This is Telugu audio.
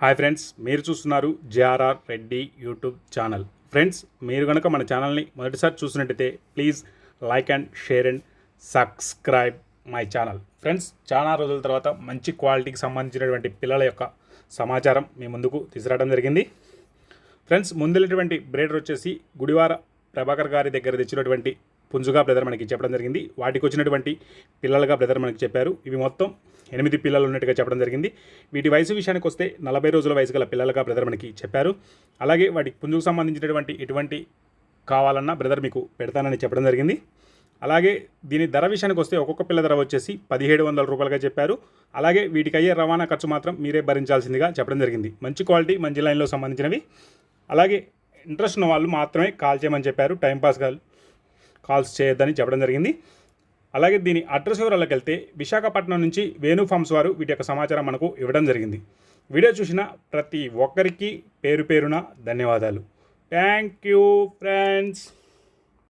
హాయ్ ఫ్రెండ్స్ మీరు చూస్తున్నారు JRR Reddy YouTube channel. Friends మీరు కనుక మన ఛానల్ని మొదటిసారి చూసినట్టయితే please like and share and subscribe my channel. Friends చాలా రోజుల తర్వాత మంచి క్వాలిటీకి సంబంధించినటువంటి పిల్లల యొక్క సమాచారం మీ ముందుకు తీసుకురావడం జరిగింది. ఫ్రెండ్స్ ముందెళ్ళేటువంటి బ్రేడర్ వచ్చేసి గుడివార ప్రభాకర్ గారి దగ్గర తెచ్చినటువంటి పుంజుగా బ్రదర్ మనకి చెప్పడం జరిగింది. వాటికి వచ్చినటువంటి పిల్లలుగా బ్రదర్ మనకి చెప్పారు. ఇవి మొత్తం ఎనిమిది పిల్లలు ఉన్నట్టుగా చెప్పడం జరిగింది. వీటి వయసు విషయానికి వస్తే నలభై రోజుల వయసు గల పిల్లలుగా బ్రదర్ మనకి చెప్పారు. అలాగే వాటి పుంజుకు సంబంధించినటువంటి ఎటువంటి కావాలన్నా బ్రదర్ మీకు పెడతానని చెప్పడం జరిగింది. అలాగే దీని ధర విషయానికి వస్తే ఒక్కొక్క పిల్ల ధర వచ్చేసి పదిహేడు వందల రూపాయలుగా చెప్పారు. అలాగే వీటికి అయ్యే రవాణా ఖర్చు మాత్రం మీరే భరించాల్సిందిగా చెప్పడం జరిగింది. మంచి క్వాలిటీ మంచి లైన్లో సంబంధించినవి. అలాగే ఇంట్రెస్ట్ ఉన్న వాళ్ళు మాత్రమే కాల్ చేయమని చెప్పారు. టైంపాస్ కాల్ కాల్స్ చేయొద్దని చెప్పడం జరిగింది. అలాగే దీని అడ్రస్ వివరాలకు వెళ్తే విశాఖపట్నం నుంచి వేణు ఫార్మ్స్ వారు వీటి యొక్క సమాచారం మనకు ఇవ్వడం జరిగింది. వీడియో చూసిన ప్రతి ఒక్కరికి పేరు పేరున ధన్యవాదాలు. Thank you friends